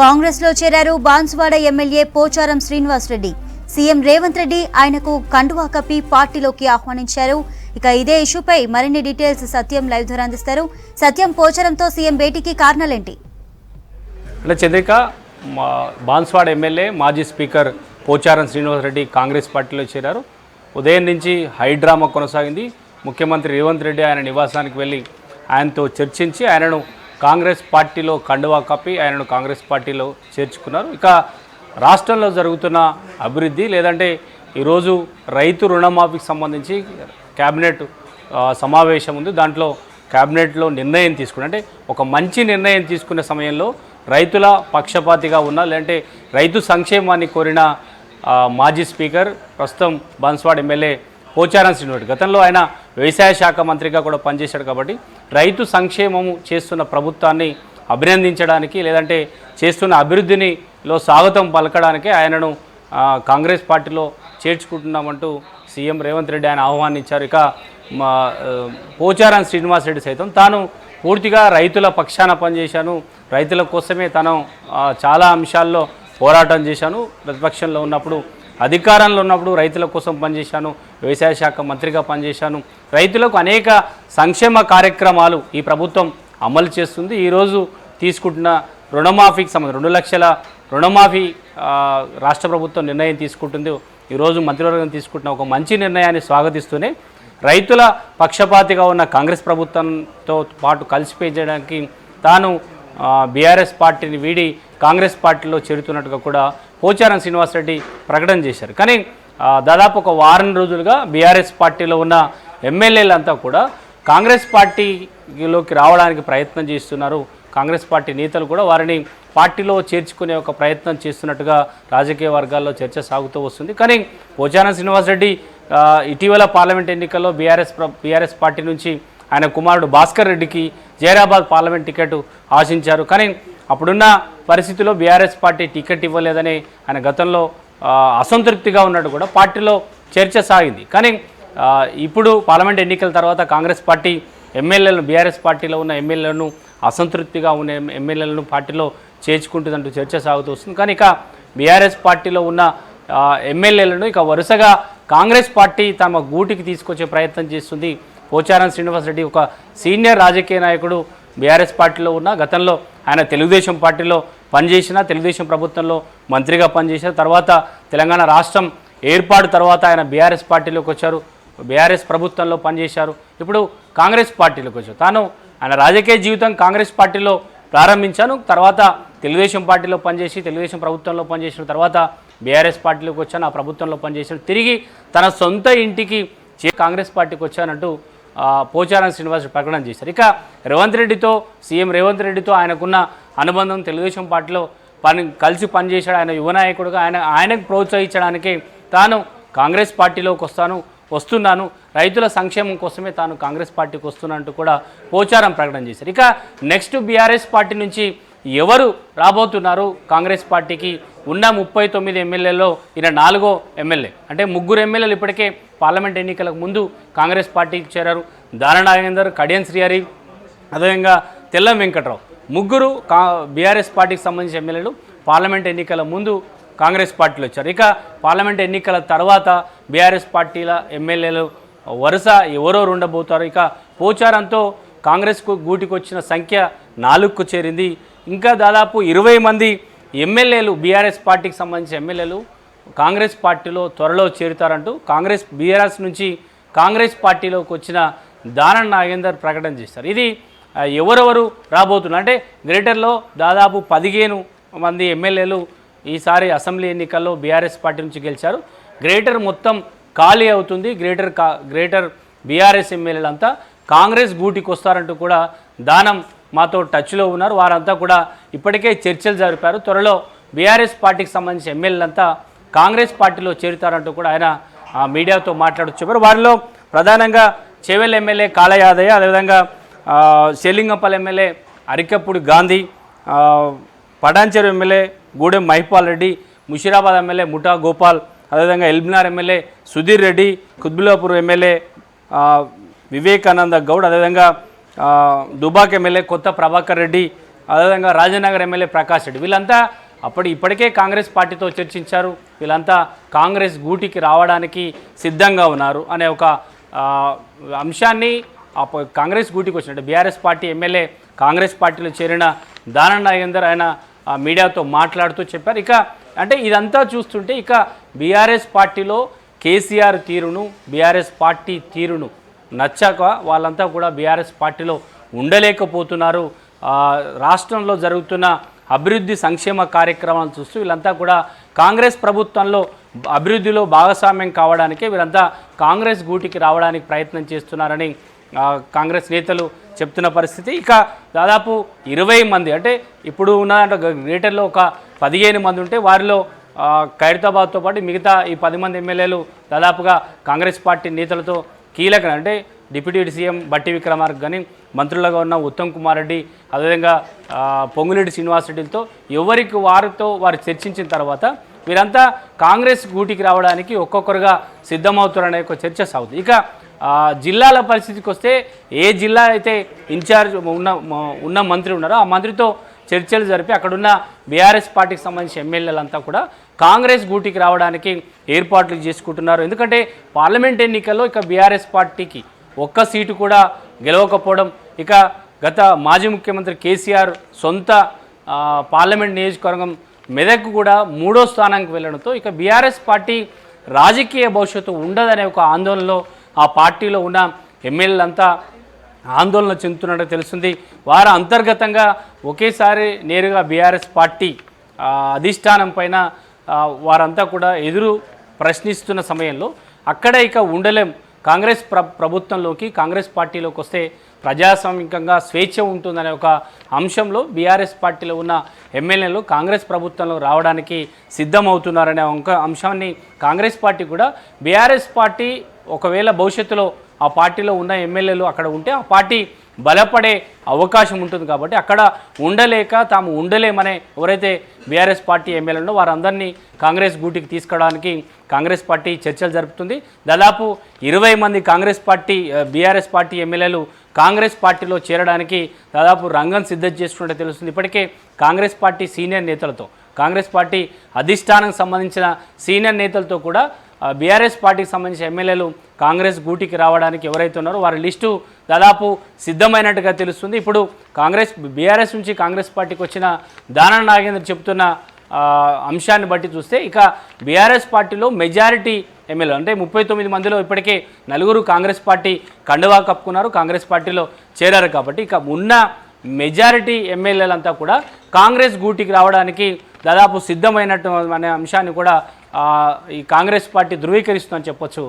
కాంగ్రెస్లో చేరారు Banswada MLA Pocharam Srinivas Reddy CM Revanth Reddy ఆయనకు కండువా కప్పి పార్టీలోకి ఆహ్వానించారు. ఇక ఇదే ఇష్యూపై మరిన్ని డీటెయిల్స్ సత్యం లైవ్ ద్వారా అందిస్తారు. సత్యం పోచారంతో సీఎం భేటీకి కారణాలేంటి? అంటే చంద్రిక బాన్స్వాడ ఎమ్మెల్యే మాజీ స్పీకర్ పోచారం శ్రీనివాసరెడ్డి కాంగ్రెస్ పార్టీలో చేరారు. ఉదయం నుంచి హైడ్రామా కొనసాగింది. ముఖ్యమంత్రి రేవంత్ రెడ్డి ఆయన నివాసానికి వెళ్ళి ఆయనతో చర్చించి ఆయనను కాంగ్రెస్ పార్టీలో కండువా కప్పి ఆయనను కాంగ్రెస్ పార్టీలో చేర్చుకున్నారు. ఇక రాష్ట్రంలో జరుగుతున్న అభివృద్ధి లేదంటే ఈరోజు రైతు రుణమాఫీకి సంబంధించి క్యాబినెట్ సమావేశం ఉంది. దాంట్లో క్యాబినెట్లో నిర్ణయం తీసుకుని అంటే ఒక మంచి నిర్ణయం తీసుకునే సమయంలో రైతుల పక్షపాతిగా ఉన్న లేదంటే రైతు సంక్షేమాన్ని కోరిన మాజీ స్పీకర్ ప్రస్తుతం బన్స్వాడ్ ఎమ్మెల్యే పోచారం శ్రీనివాడు గతంలో ఆయన వ్యవసాయ శాఖ మంత్రిగా కూడా పనిచేశాడు కాబట్టి రైతు సంక్షేమము చేస్తున్న ప్రభుత్వాన్ని అభినందించడానికి లేదంటే చేస్తున్న అభివృద్ధిని లో స్వాగతం పలకడానికి ఆయనను కాంగ్రెస్ పార్టీలో చేర్చుకుంటున్నామంటూ సీఎం రేవంత్ రెడ్డి ఆయన ఆహ్వానించారు. ఇక మా పోచారం శ్రీనివాస్ రెడ్డి సైతం తాను పూర్తిగా రైతుల పక్షాన పనిచేశాను. రైతుల కోసమే తను చాలా అంశాల్లో పోరాటం చేశాను. ప్రతిపక్షంలో ఉన్నప్పుడు అధికారంలో ఉన్నప్పుడు రైతుల కోసం పనిచేశాను వ్యవసాయ శాఖ మంత్రిగా పనిచేశాను. రైతులకు అనేక సంక్షేమ కార్యక్రమాలు ఈ ప్రభుత్వం అమలు చేస్తుంది. ఈరోజు తీసుకుంటున్న రుణమాఫీకి సంబంధించి రెండు లక్షల రుణమాఫీ రాష్ట్ర ప్రభుత్వం నిర్ణయం తీసుకుంటుంది. ఈరోజు మంత్రివర్గం తీసుకుంటున్న ఒక మంచి నిర్ణయాన్ని స్వాగతిస్తూనే రైతుల పక్షపాతిగా ఉన్న కాంగ్రెస్ ప్రభుత్వంతో పాటు కలిసి పనిచేయడానికి తాను బీఆర్ఎస్ పార్టీని వీడి కాంగ్రెస్ పార్టీలో చేరుతున్నట్టుగా కూడా పోచారం శ్రీనివాసరెడ్డి ప్రకటన చేశారు. కానీ దాదాపు ఒక వారం రోజులుగా బీఆర్ఎస్ పార్టీలో ఉన్న ఎమ్మెల్యేలంతా కూడా కాంగ్రెస్ పార్టీలోకి రావడానికి ప్రయత్నం చేస్తున్నారు. కాంగ్రెస్ పార్టీ నేతలు కూడా వారిని పార్టీలో చేర్చుకునే ఒక ప్రయత్నం చేస్తున్నట్టుగా రాజకీయ వర్గాల్లో చర్చ సాగుతూ వస్తుంది. కానీ పోచారం శ్రీనివాసరెడ్డి ఇటీవల పార్లమెంట్ ఎన్నికల్లో బీఆర్ఎస్ బీఆర్ఎస్ పార్టీ నుంచి ఆయన కుమారుడు భాస్కర్ రెడ్డికి జైరాబాద్ పార్లమెంట్ టికెట్ ఆశించారు. కానీ అప్పుడున్న పరిస్థితిలో బీఆర్ఎస్ పార్టీ టికెట్ ఇవ్వలేదని ఆయన గతంలో అసంతృప్తిగా ఉన్నట్టు కూడా పార్టీలో చర్చ సాగింది. కానీ ఇప్పుడు పార్లమెంట్ ఎన్నికల తర్వాత కాంగ్రెస్ పార్టీ ఎమ్మెల్యేలను బీఆర్ఎస్ పార్టీలో ఉన్న ఎమ్మెల్యేలను అసంతృప్తిగా ఉన్న ఎమ్మెల్యేలను పార్టీలో చేర్చుకుంటుందంటూ చర్చ సాగుతూ వస్తుంది. కానీ ఇక బీఆర్ఎస్ పార్టీలో ఉన్న ఎమ్మెల్యేలను ఇక వరుసగా కాంగ్రెస్ పార్టీ తమ గూటికి తీసుకొచ్చే ప్రయత్నం చేస్తుంది. పోచారం శ్రీనివాసరెడ్డి ఒక సీనియర్ రాజకీయ నాయకుడు బీఆర్ఎస్ పార్టీలో ఉన్న గతంలో ఆయన తెలుగుదేశం పార్టీలో పనిచేసిన తెలుగుదేశం ప్రభుత్వంలో మంత్రిగా పనిచేసిన తర్వాత తెలంగాణ రాష్ట్రం ఏర్పాటు తర్వాత ఆయన బీఆర్ఎస్ పార్టీలోకి వచ్చారు బీఆర్ఎస్ ప్రభుత్వంలో పనిచేశారు. ఇప్పుడు కాంగ్రెస్ పార్టీలోకి వచ్చారు. తాను ఆయన రాజకీయ జీవితం కాంగ్రెస్ పార్టీలో ప్రారంభించాను తర్వాత తెలుగుదేశం పార్టీలో పనిచేసి తెలుగుదేశం ప్రభుత్వంలో పనిచేసిన తర్వాత బీఆర్ఎస్ పార్టీలోకి వచ్చాను ఆ ప్రభుత్వంలో పనిచేసాను తిరిగి తన సొంత ఇంటికి చే- కాంగ్రెస్ పార్టీకి వచ్చానంటూ పోచారం శ్రీనివాస్ ప్రకటన చేశారు. ఇక రేవంత్ రెడ్డితో సీఎం రేవంత్ రెడ్డితో ఆయనకున్న అనుబంధం తెలుగుదేశం పార్టీలో పని కలిసి పనిచేశాడు. ఆయన యువ నాయకుడుగా ఆయన ఆయనకు ప్రోత్సహించడానికి తాను కాంగ్రెస్ పార్టీలోకి వస్తాను వస్తున్నాను. రైతుల సంక్షేమం కోసమే తాను కాంగ్రెస్ పార్టీకి వస్తున్నానంటూ కూడా పోచారం ప్రకటన చేశారు. ఇక నెక్స్ట్ బీఆర్ఎస్ పార్టీ నుంచి ఎవరు రాబోతున్నారు కాంగ్రెస్ పార్టీకి? ఉన్న ముప్పై తొమ్మిది ఎమ్మెల్యేలో ఈయన నాలుగో ఎమ్మెల్యే. అంటే ముగ్గురు ఎమ్మెల్యేలు ఇప్పటికే పార్లమెంట్ ఎన్నికలకు ముందు కాంగ్రెస్ పార్టీకి చేరారు. దాన కడియన్ శ్రీహరి అదేవిధంగా తెల్లం వెంకట్రావు. ముగ్గురు కా బీఆర్ఎస్ పార్టీకి సంబంధించిన ఎమ్మెల్యేలు పార్లమెంట్ ఎన్నికల ముందు కాంగ్రెస్ పార్టీలో వచ్చారు. ఇక పార్లమెంట్ ఎన్నికల తర్వాత బీఆర్ఎస్ పార్టీల ఎమ్మెల్యేలు వరుస ఎవరో ఉండబోతారు ఇక పోచారంతో కాంగ్రెస్కు గూటికొచ్చిన సంఖ్య నాలుగుకు చేరింది. ఇంకా దాదాపు ఇరవై మంది ఎమ్మెల్యేలు బీఆర్ఎస్ పార్టీకి సంబంధించిన ఎమ్మెల్యేలు కాంగ్రెస్ పార్టీలో త్వరలో చేరుతారంటూ కాంగ్రెస్ బీఆర్ఎస్ నుంచి కాంగ్రెస్ పార్టీలోకి వచ్చిన దానం నాగేందర్ ప్రకటన చేస్తారు ఇది ఎవరెవరు రాబోతున్నారు? అంటే గ్రేటర్లో దాదాపు పదిహేను మంది ఎమ్మెల్యేలు ఈసారి అసెంబ్లీ ఎన్నికల్లో బీఆర్ఎస్ పార్టీ నుంచి గెలిచారు. గ్రేటర్ మొత్తం ఖాళీ అవుతుంది. గ్రేటర్ కా గ్రేటర్ బీఆర్ఎస్ ఎమ్మెల్యేలంతా కాంగ్రెస్ గూటికి వస్తారంటూ కూడా దానం మాతో టచ్లో ఉన్నారు. వారంతా కూడా ఇప్పటికే చర్చలు జరిపారు. త్వరలో బీఆర్ఎస్ పార్టీకి సంబంధించిన ఎమ్మెల్యేలంతా కాంగ్రెస్ పార్టీలో చేరుతారంటూ కూడా ఆయన మీడియాతో మాట్లాడుతూ చెప్పారు. వారిలో ప్రధానంగా చెవెల్ ఎమ్మెల్యే కాళయాదయ్య అదేవిధంగా ఆ, ఎమ్మెల్యే అరికప్పుడు గాంధీ ఆ, ఎమ్మెల్యే గూడెం మహిపాల్ రెడ్డి ముషిరాబాద్ ఎమ్మెల్యే ముఠా గోపాల్ అదేవిధంగా ఎల్బినార్ ఎమ్మెల్యే సుధీర్ రెడ్డి కుత్బులాపూర్ ఎమ్మెల్యే వివేకానంద గౌడ్ అదేవిధంగా దుబాక్ ఎమ్మెల్యే కొత్త ప్రభాకర్ రెడ్డి అదేవిధంగా రాజనగర్ ఎమ్మెల్యే ప్రకాష్ రెడ్డి. వీళ్ళంతా అప్పుడు ఇప్పటికే కాంగ్రెస్ పార్టీతో చర్చించారు. వీళ్ళంతా కాంగ్రెస్ గూటికి రావడానికి సిద్ధంగా ఉన్నారు అనే ఒక అంశాన్ని కాంగ్రెస్ గూటికి వచ్చినట్టు బీఆర్ఎస్ పార్టీ ఎమ్మెల్యే కాంగ్రెస్ పార్టీలో చేరిన దాన నాగేందర్ ఆయన మీడియాతో మాట్లాడుతూ చెప్పారు. ఇక అంటే ఇదంతా చూస్తుంటే ఇక బీఆర్ఎస్ పార్టీలో కేసీఆర్ తీరును బీఆర్ఎస్ పార్టీ తీరును నచ్చాక వాళ్ళంతా కూడా బీఆర్ఎస్ పార్టీలో ఉండలేకపోతున్నారు. రాష్ట్రంలో జరుగుతున్న అభివృద్ధి సంక్షేమ కార్యక్రమాలను చూస్తూ వీళ్ళంతా కూడా కాంగ్రెస్ ప్రభుత్వంలో అభివృద్ధిలో భాగస్వామ్యం కావడానికే వీళ్ళంతా కాంగ్రెస్ గూటికి రావడానికి ప్రయత్నం చేస్తున్నారని కాంగ్రెస్ నేతలు చెప్తున్న పరిస్థితి. ఇక దాదాపు ఇరవై మంది అంటే ఇప్పుడు ఉన్న గ్రేటర్లో ఒక పదిహేను మంది ఉంటే వారిలో ఖైరతాబాద్తో పాటు మిగతా ఈ పది మంది ఎమ్మెల్యేలు దాదాపుగా కాంగ్రెస్ పార్టీ నేతలతో కీలక అంటే డిప్యూటీ సీఎం బట్టి విక్రమార్క కానీ మంత్రులుగా ఉన్న ఉత్తమ్ కుమార్ రెడ్డి అదేవిధంగా పొంగులేటి శ్రీనివాస్ రెడ్డితో ఎవరికి వారితో వారు చర్చించిన తర్వాత వీరంతా కాంగ్రెస్ గూటికి రావడానికి ఒక్కొక్కరుగా సిద్ధమవుతారనే ఒక చర్చ సాగుతుంది. ఇక జిల్లాల పరిస్థితికి వస్తే ఏ జిల్లా అయితే ఇన్ఛార్జ్ ఉన్న ఉన్న మంత్రి ఉన్నారో ఆ మంత్రితో చర్చలు జరిపి అక్కడున్న బీఆర్ఎస్ పార్టీకి సంబంధించిన ఎమ్మెల్యేలంతా కూడా కాంగ్రెస్ గూటికి రావడానికి ఏర్పాట్లు చేసుకుంటున్నారు. ఎందుకంటే పార్లమెంట్ ఎన్నికల్లో ఇక బీఆర్ఎస్ పార్టీకి ఒక్క సీటు కూడా గెలవకపోవడం ఇక గత మాజీ ముఖ్యమంత్రి కేసీఆర్ సొంత పార్లమెంట్ నియోజకవర్గం మెదక్ కూడా మూడో స్థానానికి వెళ్ళడంతో ఇక బీఆర్ఎస్ పార్టీ రాజకీయ భవిష్యత్తు ఉండదనే ఒక ఆందోళనలో ఆ పార్టీలో ఉన్న ఎమ్మెల్యేలంతా ఆందోళన చెందుతున్నట్టు తెలుస్తుంది. వారు అంతర్గతంగా ఒకేసారి నేరుగా బీఆర్ఎస్ పార్టీ అధిష్టానం పైన వారంతా కూడా ఎదురు ప్రశ్నిస్తున్న సమయంలో అక్కడ ఇక ఉండలేం. కాంగ్రెస్ ప్ర ప్రభుత్వంలోకి కాంగ్రెస్ పార్టీలోకి వస్తే ప్రజాస్వామికంగా స్వేచ్ఛ ఉంటుందనే ఒక అంశంలో బీఆర్ఎస్ పార్టీలో ఉన్న ఎమ్మెల్యేలు కాంగ్రెస్ ప్రభుత్వంలో రావడానికి సిద్ధమవుతున్నారనే ఒక అంశాన్ని కాంగ్రెస్ పార్టీ కూడా బీఆర్ఎస్ పార్టీ ఒకవేళ భవిష్యత్తులో ఆ పార్టీలో ఉన్న ఎమ్మెల్యేలు అక్కడ ఉంటే ఆ పార్టీ బలపడే అవకాశం ఉంటుంది కాబట్టి అక్కడ ఉండలేక తాము ఉండలేమనే ఎవరైతే బీఆర్ఎస్ పార్టీ ఎమ్మెల్యేలో వారందరినీ కాంగ్రెస్ గూటికి తీసుకురావడానికి కాంగ్రెస్ పార్టీ చర్చలు జరుపుతుంది. దాదాపు ఇరవై మంది కాంగ్రెస్ పార్టీ బీఆర్ఎస్ పార్టీ ఎమ్మెల్యేలు కాంగ్రెస్ పార్టీలో చేరడానికి దాదాపు రంగం సిద్ధం చేస్తున్నట్టు తెలుస్తుంది. ఇప్పటికే కాంగ్రెస్ పార్టీ సీనియర్ నేతలతో కాంగ్రెస్ పార్టీ అధిష్టానం సంబంధించిన సీనియర్ నేతలతో కూడా బీఆర్ఎస్ పార్టీకి సంబంధించిన ఎమ్మెల్యేలు కాంగ్రెస్ గూటికి రావడానికి ఎవరైతే ఉన్నారో వారి లిస్టు దాదాపు సిద్ధమైనట్టుగా తెలుస్తుంది. ఇప్పుడు కాంగ్రెస్ బీఆర్ఎస్ నుంచి కాంగ్రెస్ పార్టీకి వచ్చిన దానా నాగేంద్ర చెప్తున్న అంశాన్ని బట్టి చూస్తే ఇక బీఆర్ఎస్ పార్టీలో మెజారిటీ ఎమ్మెల్యే అంటే ముప్పై తొమ్మిది మందిలో ఇప్పటికే నలుగురు కాంగ్రెస్ పార్టీ కండువా కప్పుకున్నారు. కాంగ్రెస్ పార్టీలో చేరారు కాబట్టి ఇక ఉన్న మెజారిటీ ఎమ్మెల్యేలంతా కూడా కాంగ్రెస్ గూటికి రావడానికి దాదాపు సిద్ధమైనట్టు అనే అంశాన్ని కూడా ఈ కాంగ్రెస్ పార్టీ ధృవీకరిస్తుందని చెప్పొచ్చు.